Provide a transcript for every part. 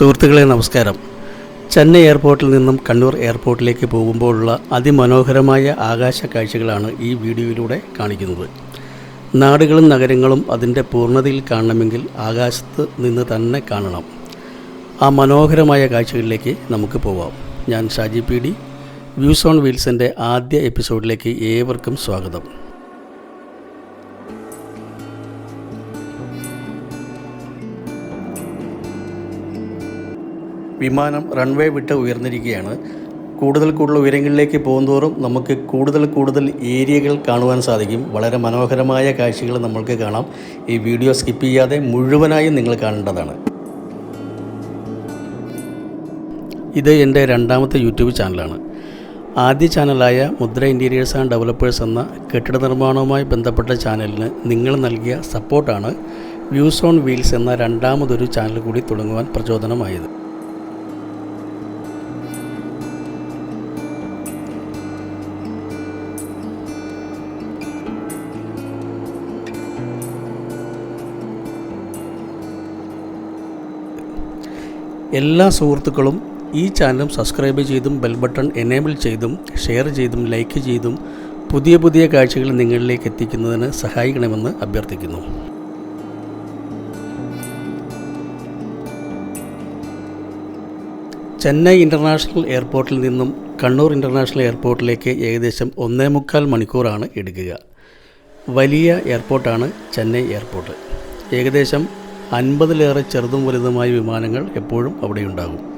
സുഹൃത്തുക്കളെ നമസ്കാരം. ചെന്നൈ എയർപോർട്ടിൽ നിന്നും കണ്ണൂർ എയർപോർട്ടിലേക്ക് പോകുമ്പോഴുള്ള അതിമനോഹരമായ ആകാശ കാഴ്ചകളാണ് ഈ വീഡിയോയിലൂടെ കാണിക്കുന്നത്. നാടുകളും നഗരങ്ങളും അതിന്റെ പൂർണതയിൽ കാണണമെങ്കിൽ ആകാശത്ത് നിന്ന് തന്നെ കാണണം. ആ മനോഹരമായ കാഴ്ചകളിലേക്ക് നമുക്ക് പോവാം. ഞാൻ Shaji P D views on വീൽസിന്റെ ആദ്യ എപ്പിസോഡിലേക്ക് ഏവർക്കും സ്വാഗതം. വിമാനം റൺവേ വിട്ട് ഉയർന്നിരിക്കുകയാണ്. കൂടുതൽ കൂടുതൽ ഉയരങ്ങളിലേക്ക് പോകുന്തോറും നമുക്ക് കൂടുതൽ കൂടുതൽ ഏരിയകൾ കാണുവാൻ സാധിക്കും. വളരെ മനോഹരമായ കാഴ്ചകൾ നമ്മൾക്ക് കാണാം. ഈ വീഡിയോ സ്കിപ്പ് ചെയ്യാതെ മുഴുവനായും നിങ്ങൾ കാണേണ്ടതാണ്. ഇത് എന്റെ രണ്ടാമത്തെ യൂട്യൂബ് ചാനലാണ്. ആദ്യ ചാനലായ മുദ്ര ഇന്റീരിയേഴ്സ് ആൻഡ് ഡെവലപ്പേഴ്സ് എന്ന കെട്ടിട നിർമ്മാണവുമായി ബന്ധപ്പെട്ട ചാനലിന് നിങ്ങൾ നൽകിയ സപ്പോർട്ടാണ് വ്യൂസ് ഓൺ വീൽസ് എന്ന രണ്ടാമതൊരു ചാനൽ കൂടി തുടങ്ങുവാൻ പ്രചോദനമായത്. എല്ലാ സുഹൃത്തുക്കളും ഈ ചാനൽ സബ്സ്ക്രൈബ് ചെയ്തും ബെൽ ബട്ടൺ എനേബിൾ ചെയ്തും ഷെയർ ചെയ്തും ലൈക്ക് ചെയ്തും പുതിയ പുതിയ കാഴ്ചകൾ നിങ്ങളിലേക്ക് എത്തിക്കുന്നതിന് സഹായിക്കണമെന്ന് അഭ്യർത്ഥിക്കുന്നു. ചെന്നൈ ഇന്റർനാഷണൽ എയർപോർട്ടിൽ നിന്നും കണ്ണൂർ ഇന്റർനാഷണൽ എയർപോർട്ടിലേക്ക് ഏകദേശം ഒന്നേ മുക്കാൽ മണിക്കൂറാണ് എടുക്കുക. വലിയ എയർപോർട്ടാണ് ചെന്നൈ എയർപോർട്ട്. ഏകദേശം അൻപതിലേറെ ചെറുതും വലുതുമായ വിമാനങ്ങൾ എപ്പോഴും അവിടെയുണ്ടാകും.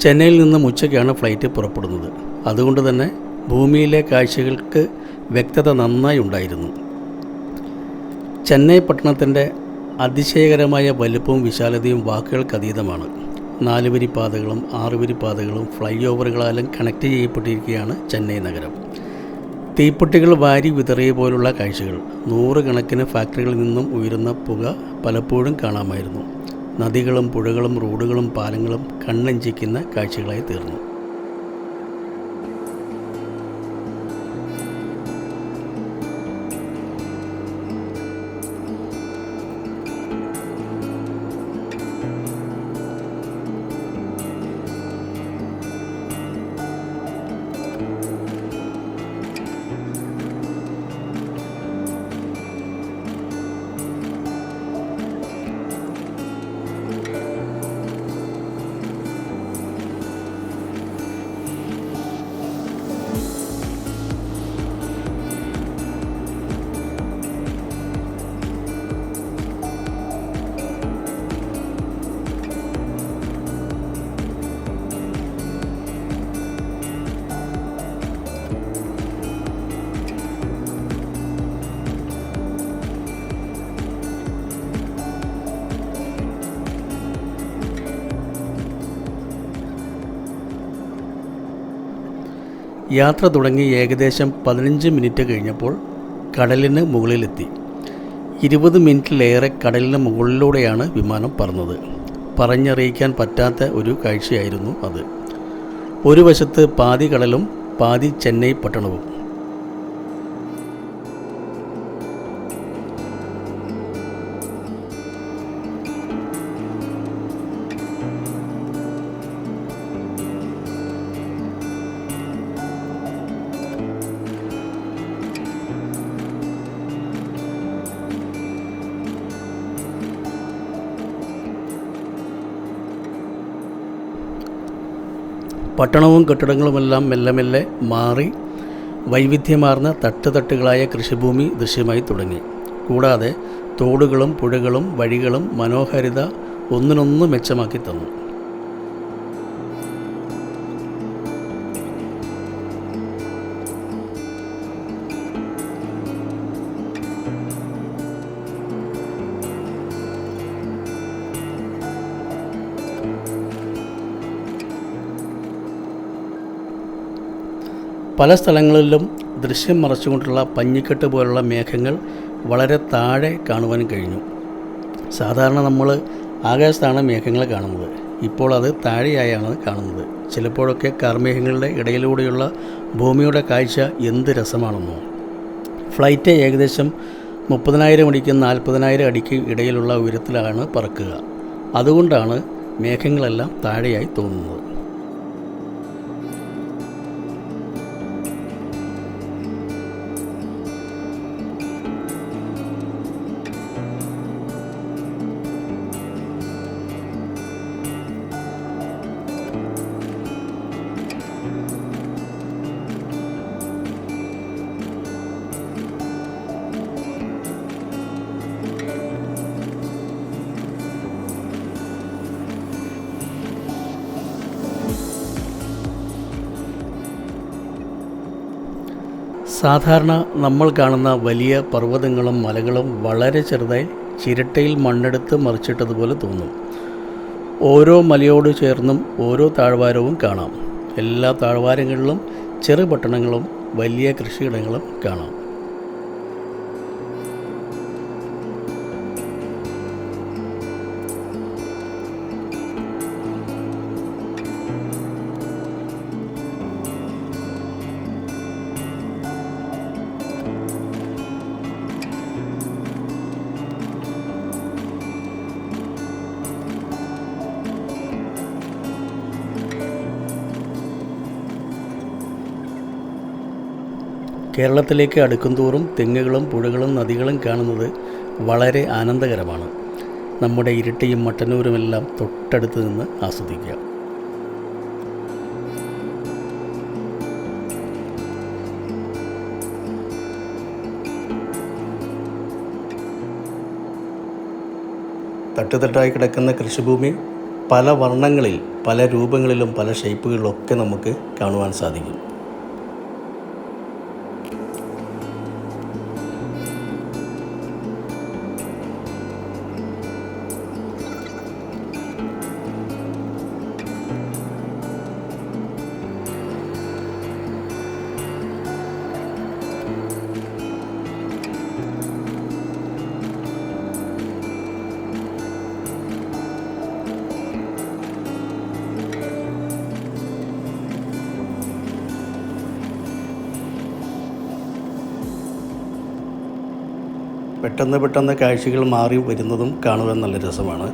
ചെന്നൈയിൽ നിന്നും ഉച്ചയ്ക്കാണ് ഫ്ലൈറ്റ് പുറപ്പെടുന്നത്. അതുകൊണ്ട് തന്നെ ഭൂമിയിലെ കാഴ്ചകൾക്ക് വ്യക്തത നന്നായി ഉണ്ടായിരുന്നു. ചെന്നൈ പട്ടണത്തിന്റെ അതിശയകരമായ വലുപ്പവും വിശാലതയും വാക്കുകൾക്കതീതമാണ് നാലുവരി പാതകളും ആറുവരി പാതകളും ഫ്ലൈ ഓവറുകളാലും കണക്ട് ചെയ്യപ്പെട്ടിരിക്കുകയാണ് ചെന്നൈ നഗരം. തീപ്പെട്ടികൾ വാരി വിതറിയ പോലുള്ള കാഴ്ചകൾ. നൂറുകണക്കിന് ഫാക്ടറികളിൽ നിന്നും ഉയരുന്ന പുക പലപ്പോഴും കാണാമായിരുന്നു. നദികളും പുഴകളും റോഡുകളും പാലങ്ങളും കണ്ണഞ്ചിക്കുന്ന കാഴ്ചകളായി തീർന്നു. യാത്ര തുടങ്ങി ഏകദേശം പതിനഞ്ച് മിനിറ്റ് കഴിഞ്ഞപ്പോൾ കടലിന് മുകളിലെത്തി. ഇരുപത് മിനിറ്റിലേറെ കടലിന് മുകളിലൂടെയാണ് വിമാനം പറന്നത്. പറഞ്ഞറിയിക്കാൻ പറ്റാത്ത ഒരു കാഴ്ചയായിരുന്നു അത്. ഒരു വശത്ത് പാതി കടലും പാതി ചെന്നൈ പട്ടണവും. പട്ടണവും കെട്ടിടങ്ങളുമെല്ലാം മെല്ലെ മെല്ലെ മാറി വൈവിധ്യമാർന്ന തട്ടുതട്ടുകളായ കൃഷിഭൂമി ദൃശ്യമായി തുടങ്ങി. കൂടാതെ തോടുകളും പുഴകളും വഴികളും മനോഹാരിത ഒന്നിനൊന്ന് മെച്ചമാക്കി തന്നു. പല സ്ഥലങ്ങളിലും ദൃശ്യം മറച്ചുകൊണ്ടുള്ള പഞ്ഞിക്കെട്ട് പോലുള്ള മേഘങ്ങൾ വളരെ താഴെ കാണുവാൻ കഴിഞ്ഞു. സാധാരണ നമ്മൾ ആകാശത്താണ് മേഘങ്ങളെ കാണുന്നത്. ഇപ്പോൾ അത് താഴെയായാണ് കാണുന്നത്. ചിലപ്പോഴൊക്കെ കാർമേഘങ്ങളുടെ ഇടയിലൂടെയുള്ള ഭൂമിയുടെ കാഴ്ച എന്ത് രസമാണെന്നോ. ഫ്ലൈറ്റ് ഏകദേശം മുപ്പതിനായിരം അടിക്കും നാൽപ്പതിനായിരം അടിക്ക് ഇടയിലുള്ള ഉയരത്തിലാണ് പറക്കുക. അതുകൊണ്ടാണ് മേഘങ്ങളെല്ലാം താഴെയായി തോന്നുന്നത്. സാധാരണ നമ്മൾ കാണുന്ന വലിയ പർവതങ്ങളും മലകളും വളരെ ചെറുതായി ചിരട്ടയിൽ മണ്ണെടുത്ത് മറിച്ചിട്ടതുപോലെ തോന്നും. ഓരോ മലയോട് ചേർന്നും ഓരോ താഴ്വാരവും കാണാം. എല്ലാ താഴ്വാരങ്ങളിലും ചെറു പട്ടണങ്ങളും വലിയ കൃഷിയിടങ്ങളും കാണാം. കേരളത്തിലേക്ക് അടുക്കുംതോറും തെങ്ങുകളും പുഴകളും നദികളും കാണുന്നത് വളരെ ആനന്ദകരമാണ്. നമ്മുടെ ഇരട്ടിയും മട്ടന്നൂരുമെല്ലാം തൊട്ടടുത്ത് നിന്ന് ആസ്വദിക്കുക. തട്ടുതട്ടായി കിടക്കുന്ന കൃഷിഭൂമി പല വർണങ്ങളിൽ പല രൂപങ്ങളിലും പല ഷേപ്പുകളിലൊക്കെ നമുക്ക് കാണുവാൻ സാധിക്കും. പെട്ടെന്ന് പെട്ടെന്ന് കാഴ്ചകൾ മാറി വരുന്നതും കാണുവാൻ നല്ല രസമാണ്.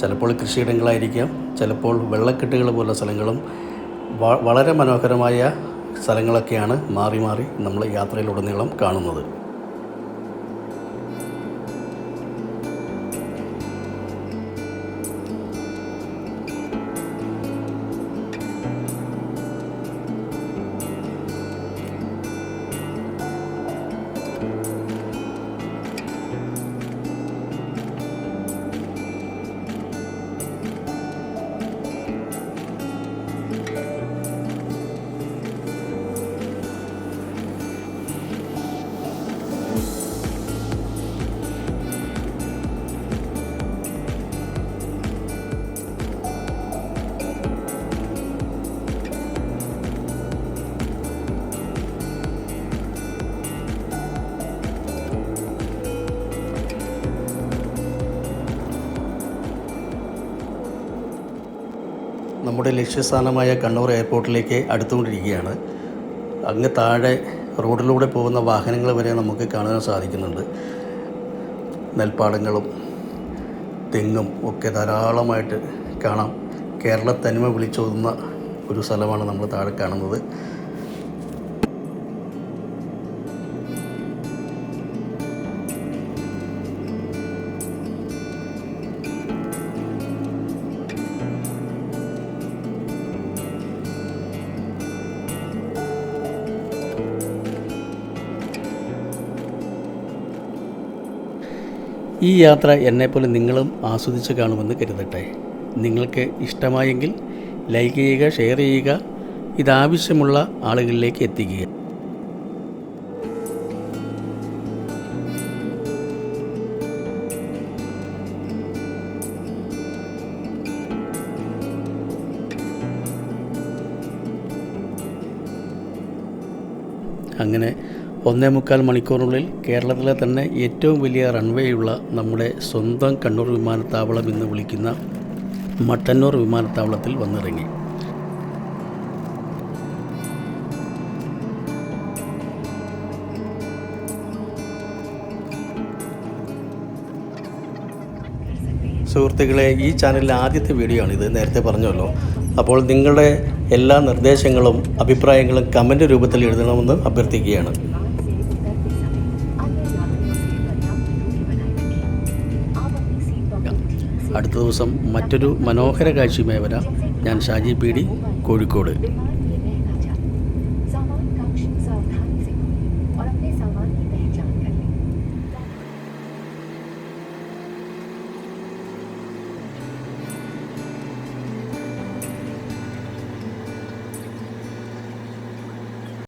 ചിലപ്പോൾ കൃഷിയിടങ്ങളായിരിക്കാം ചിലപ്പോൾ വെള്ളക്കെട്ടുകൾ പോലുള്ള സ്ഥലങ്ങളും വളരെ മനോഹരമായ സ്ഥലങ്ങളൊക്കെയാണ് മാറി മാറി നമ്മൾ യാത്രയിലുടനീളം കാണുന്നത്. നമ്മുടെ ലക്ഷ്യസ്ഥാനമായ കണ്ണൂർ എയർപോർട്ടിലേക്ക് അടുത്തുകൊണ്ടിരിക്കുകയാണ്. അങ്ങ് താഴെ റോഡിലൂടെ പോകുന്ന വാഹനങ്ങൾ വരെ നമുക്ക് കാണാൻ സാധിക്കുന്നുണ്ട്. നെൽപ്പാടങ്ങളും തെങ്ങും ഒക്കെ ധാരാളമായിട്ട് കാണാം. കേരള തനിമ വിളിച്ചോതുന്ന ഒരു സ്ഥലമാണ് നമ്മൾ താഴെ കാണുന്നത്. ഈ യാത്ര എന്നെപ്പോലെ നിങ്ങളും ആസ്വദിച്ച് കാണുമെന്ന് കരുതട്ടെ. നിങ്ങൾക്ക് ഇഷ്ടമായെങ്കിൽ ലൈക്ക് ചെയ്യുക ഷെയർ ചെയ്യുക. ഇതാവശ്യമുള്ള ആളുകളിലേക്ക് എത്തിക്കുക. അങ്ങനെ ഒന്നേ മുക്കാൽ മണിക്കൂറിനുള്ളിൽ കേരളത്തിലെ തന്നെ ഏറ്റവും വലിയ റൺവേയുള്ള നമ്മുടെ സ്വന്തം കണ്ണൂർ വിമാനത്താവളം എന്ന് വിളിക്കുന്ന മട്ടന്നൂർ വിമാനത്താവളത്തിൽ വന്നിറങ്ങി. സുഹൃത്തുക്കളെ ഈ ചാനലിലെ ആദ്യത്തെ വീഡിയോ ആണിത്. നേരത്തെ പറഞ്ഞല്ലോ. അപ്പോൾ നിങ്ങളുടെ എല്ലാ നിർദ്ദേശങ്ങളും അഭിപ്രായങ്ങളും കമന്റ് രൂപത്തിൽ എഴുതണമെന്ന് അഭ്യർത്ഥിക്കുകയാണ്. അടുത്ത ദിവസം മറ്റൊരു മനോഹര കാഴ്ചയുമായി വരാം. ഞാൻ ഷാജി പി ഡി കോഴിക്കോട്.